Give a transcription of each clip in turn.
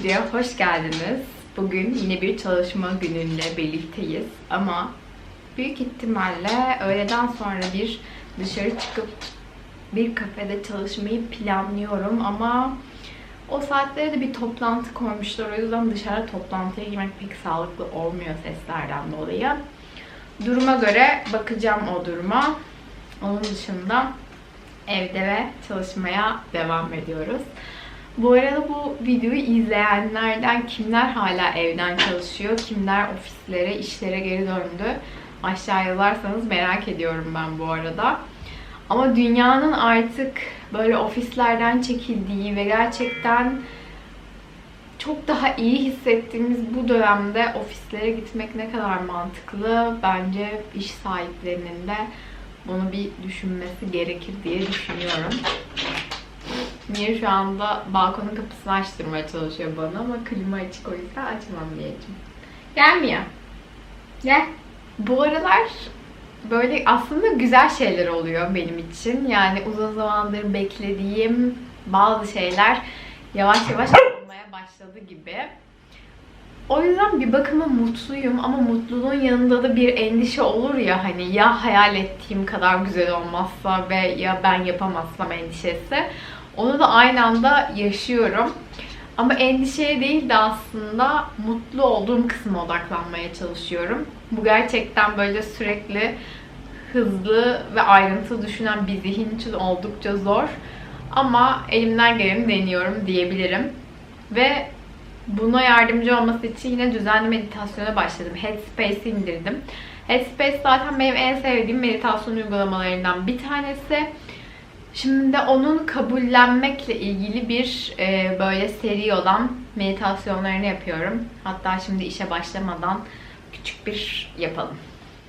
videoya hoş geldiniz. Bugün yine bir çalışma gününde birlikteyiz ama büyük ihtimalle öğleden sonra bir dışarı çıkıp bir kafede çalışmayı planlıyorum ama o saatlere de bir toplantı koymuşlar. O yüzden dışarı toplantıya girmek pek sağlıklı olmuyor seslerden dolayı. Duruma göre bakacağım o duruma. Onun dışında evde ve çalışmaya devam ediyoruz. Bu arada bu videoyu izleyenlerden kimler hala evden çalışıyor, kimler ofislere, işlere geri döndü aşağı yazarsanız merak ediyorum ben bu arada. Ama dünyanın artık böyle ofislerden çekildiği ve gerçekten çok daha iyi hissettiğimiz bu dönemde ofislere gitmek ne kadar mantıklı. Bence iş sahiplerinin de bunu bir düşünmesi gerekir diye düşünüyorum. Niye şu anda balkonun kapısını açtırmaya çalışıyor bana ama klima açık o yüzden açmam diyeceğim. Gelmiyor. Gel. Bu aralar böyle aslında güzel şeyler oluyor benim için. Yani uzun zamandır beklediğim bazı şeyler yavaş yavaş olmaya başladı gibi. O yüzden bir bakıma mutluyum ama mutluluğun yanında da bir endişe olur ya hani ya hayal ettiğim kadar güzel olmazsa ve ya ben yapamazsam endişesi. Onu da aynı anda yaşıyorum. Ama endişeye değil de aslında mutlu olduğum kısma odaklanmaya çalışıyorum. Bu gerçekten böyle sürekli hızlı ve ayrıntılı düşünen bir zihin için oldukça zor. Ama elimden geleni deniyorum diyebilirim. Ve buna yardımcı olması için yine düzenli meditasyona başladım. Headspace'i indirdim. Headspace zaten benim en sevdiğim meditasyon uygulamalarından bir tanesi. Şimdi de onun kabullenmekle ilgili bir e, böyle seri olan meditasyonlarını yapıyorum. Hatta şimdi işe başlamadan küçük bir yapalım.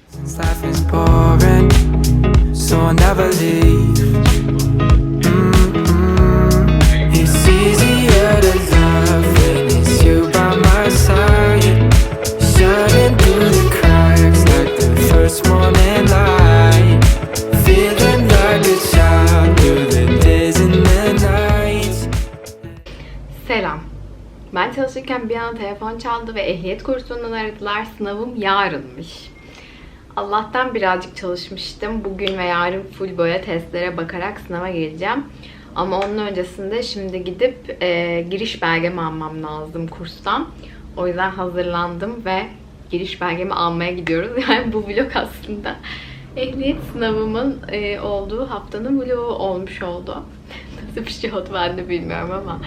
Since life is boring, so I'll never leave. Çalışırken bir an telefon çaldı ve ehliyet kursundan aradılar. Sınavım yarınmış. Allah'tan birazcık çalışmıştım. Bugün ve yarın full böyle testlere bakarak sınava gireceğim. Ama onun öncesinde şimdi gidip e, giriş belgemi almam lazım kurstan. O yüzden hazırlandım ve giriş belgemi almaya gidiyoruz. Yani bu vlog aslında ehliyet sınavımın e, olduğu haftanın vlogu olmuş oldu. Nasıl bir şey oldu ben de bilmiyorum ama.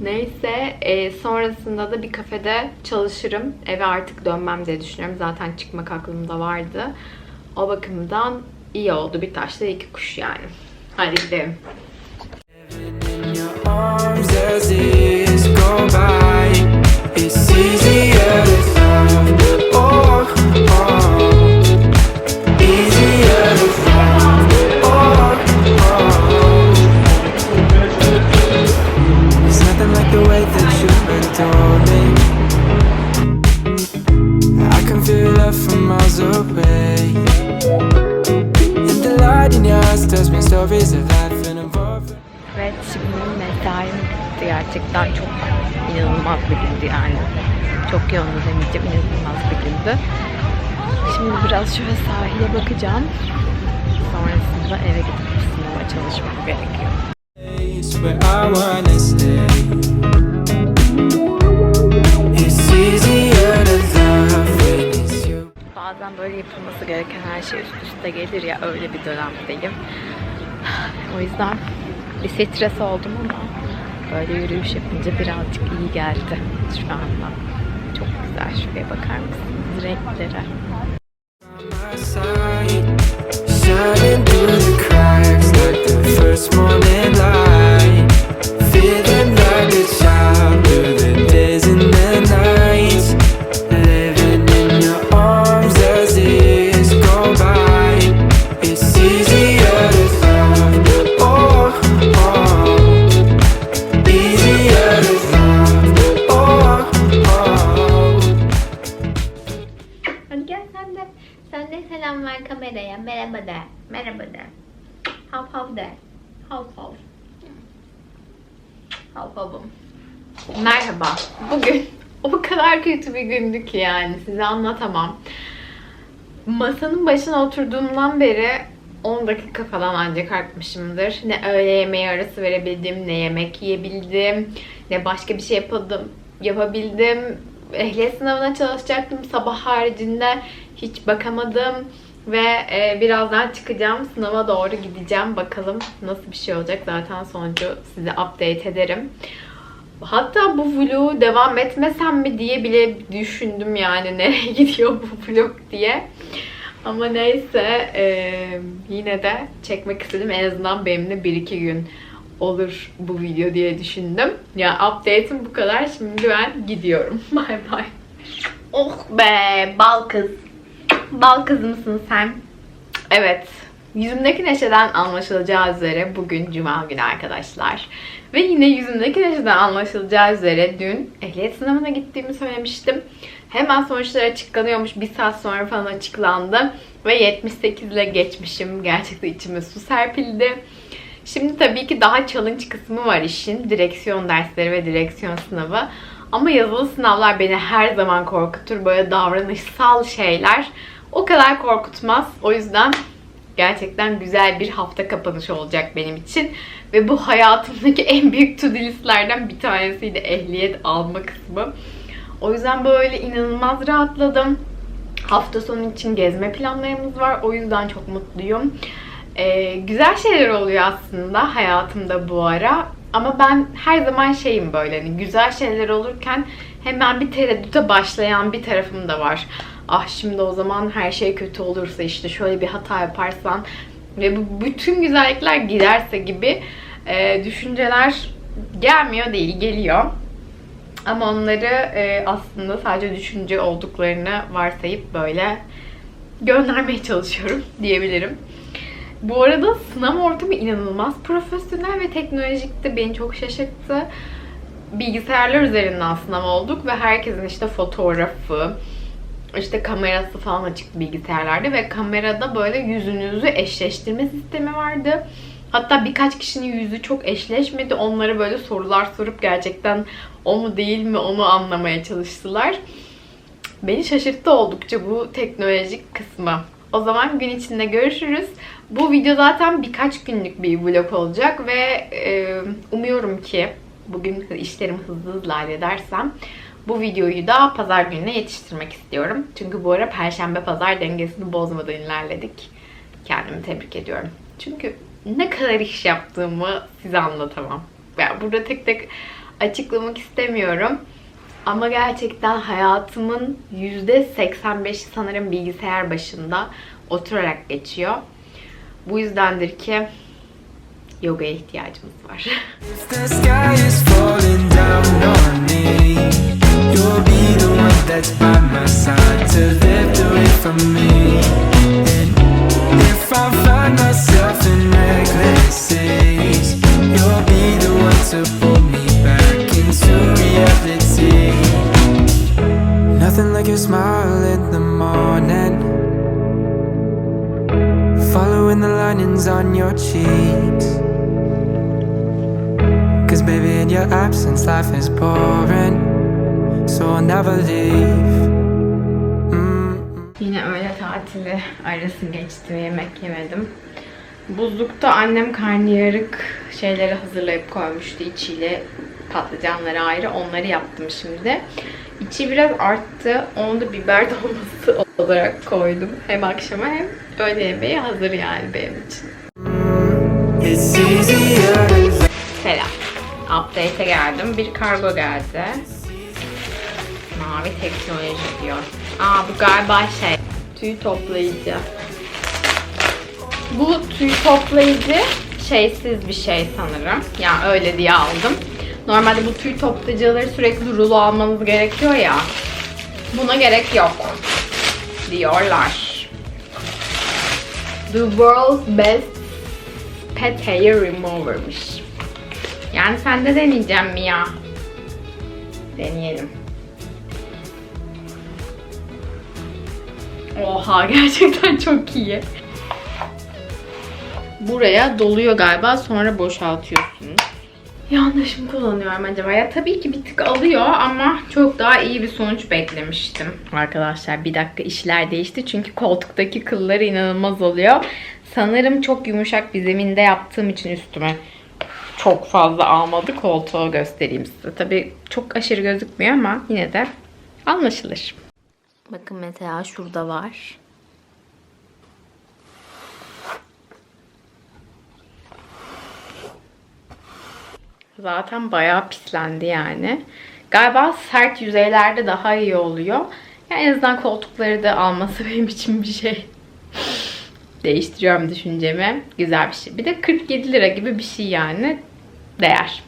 Neyse e, sonrasında da bir kafede çalışırım. Eve artık dönmem diye düşünüyorum. Zaten çıkmak aklımda vardı. O bakımdan iyi oldu. Bir taşla iki kuş yani. Hadi gidelim. Evet şimdi mesaim bitti. Gerçekten çok inanılmaz bir gündü yani. Çok yoğundu demeyeceğim. inanılmaz bir gündü. Şimdi biraz şöyle sahile bakacağım. Sonrasında eve gidip sınava çalışmam gerekiyor. Bazen böyle yapılması gereken her şey üst üste gelir ya öyle bir dönemdeyim. O yüzden bir stres oldum ama böyle yürüyüş yapınca birazcık iyi geldi şu anda. Çok güzel şuraya bakar mısınız renklere? Shining through the cracks like the first morning Merhaba. Bugün o kadar kötü bir gündü ki yani size anlatamam. Masanın başına oturduğumdan beri 10 dakika falan ancak kalkmışımdır. Ne öğle yemeği arası verebildim, ne yemek yiyebildim, ne başka bir şey yapadım, yapabildim. Ehliyet sınavına çalışacaktım sabah haricinde hiç bakamadım ve e, birazdan çıkacağım sınava doğru gideceğim bakalım nasıl bir şey olacak zaten sonucu size update ederim. Hatta bu vlogu devam etmesem mi diye bile düşündüm yani nereye gidiyor bu vlog diye. Ama neyse e, yine de çekmek istedim. En azından benimle 1-2 gün olur bu video diye düşündüm. Ya update'im bu kadar. Şimdi ben gidiyorum. Bay bay. Oh be bal kız. Bal kız mısın sen? Evet. Yüzümdeki neşeden anlaşılacağı üzere bugün cuma günü arkadaşlar. Ve yine yüzümdeki neşeden anlaşılacağı üzere dün ehliyet sınavına gittiğimi söylemiştim. Hemen sonuçlar açıklanıyormuş. Bir saat sonra falan açıklandı. Ve 78 ile geçmişim. Gerçekten içime su serpildi. Şimdi tabii ki daha challenge kısmı var işin. Direksiyon dersleri ve direksiyon sınavı. Ama yazılı sınavlar beni her zaman korkutur. Böyle davranışsal şeyler o kadar korkutmaz. O yüzden gerçekten güzel bir hafta kapanışı olacak benim için. Ve bu hayatımdaki en büyük to listlerden bir tanesiydi ehliyet alma kısmı. O yüzden böyle inanılmaz rahatladım. Hafta sonu için gezme planlarımız var. O yüzden çok mutluyum. Ee, güzel şeyler oluyor aslında hayatımda bu ara. Ama ben her zaman şeyim böyle hani güzel şeyler olurken hemen bir tereddüte başlayan bir tarafım da var. Ah şimdi o zaman her şey kötü olursa işte şöyle bir hata yaparsan ve bu bütün güzellikler giderse gibi e, düşünceler gelmiyor değil geliyor. Ama onları e, aslında sadece düşünce olduklarını varsayıp böyle göndermeye çalışıyorum diyebilirim. Bu arada sınav ortamı inanılmaz profesyonel ve teknolojik de beni çok şaşırttı. Bilgisayarlar üzerinden sınav olduk ve herkesin işte fotoğrafı, işte kamerası falan açık bilgisayarlarda ve kamerada böyle yüzünüzü eşleştirme sistemi vardı. Hatta birkaç kişinin yüzü çok eşleşmedi. Onlara böyle sorular sorup gerçekten o mu değil mi onu anlamaya çalıştılar. Beni şaşırttı oldukça bu teknolojik kısmı. O zaman gün içinde görüşürüz. Bu video zaten birkaç günlük bir vlog olacak ve e, umuyorum ki bugün işlerimi hızlı hızlı halledersem bu videoyu da pazar gününe yetiştirmek istiyorum. Çünkü bu ara perşembe pazar dengesini bozmadan ilerledik. Kendimi tebrik ediyorum. Çünkü ne kadar iş yaptığımı size anlatamam. Yani burada tek tek açıklamak istemiyorum. Ama gerçekten hayatımın %85'i sanırım bilgisayar başında oturarak geçiyor. Bu yüzdendir ki yogaya ihtiyacımız var. You'll be the one that's by my side to me. And if I find myself in you'll be the one to pull me back into reality. Nothing like your smile in the morning. Following the linings on your cheeks. Cause baby, in your absence, life is boring. So I'll never leave. Mm. Yine öğle tatili arası geçti ve yemek yemedim. Buzlukta annem karnıyarık şeyleri hazırlayıp koymuştu içiyle patlıcanları ayrı. Onları yaptım şimdi. İçi biraz arttı. Onu da biber dolması olarak koydum. Hem akşama hem öğle yemeği hazır yani benim için. Let Selam. Update'e geldim. Bir kargo geldi. Mavi teknoloji diyor. Aa bu galiba şey. Tüy toplayıcı. Bu tüy toplayıcı şeysiz bir şey sanırım. Yani öyle diye aldım. Normalde bu tüy toplayıcıları sürekli rulo almanız gerekiyor ya. Buna gerek yok. Diyorlar. The world's best pet hair remover'mış. Yani sen de deneyeceğim mi ya? Deneyelim. Oha gerçekten çok iyi. Buraya doluyor galiba sonra boşaltıyorsunuz. Yanlış mı kullanıyorum acaba? Ya tabii ki bir tık alıyor ama çok daha iyi bir sonuç beklemiştim. Arkadaşlar bir dakika işler değişti çünkü koltuktaki kılları inanılmaz oluyor. Sanırım çok yumuşak bir zeminde yaptığım için üstüme çok fazla almadı. Koltuğu göstereyim size. Tabii çok aşırı gözükmüyor ama yine de anlaşılır. Bakın mesela şurada var. Zaten bayağı pislendi yani. Galiba sert yüzeylerde daha iyi oluyor. Yani en azından koltukları da alması benim için bir şey. Değiştiriyorum düşüncemi. Güzel bir şey. Bir de 47 lira gibi bir şey yani. Değer.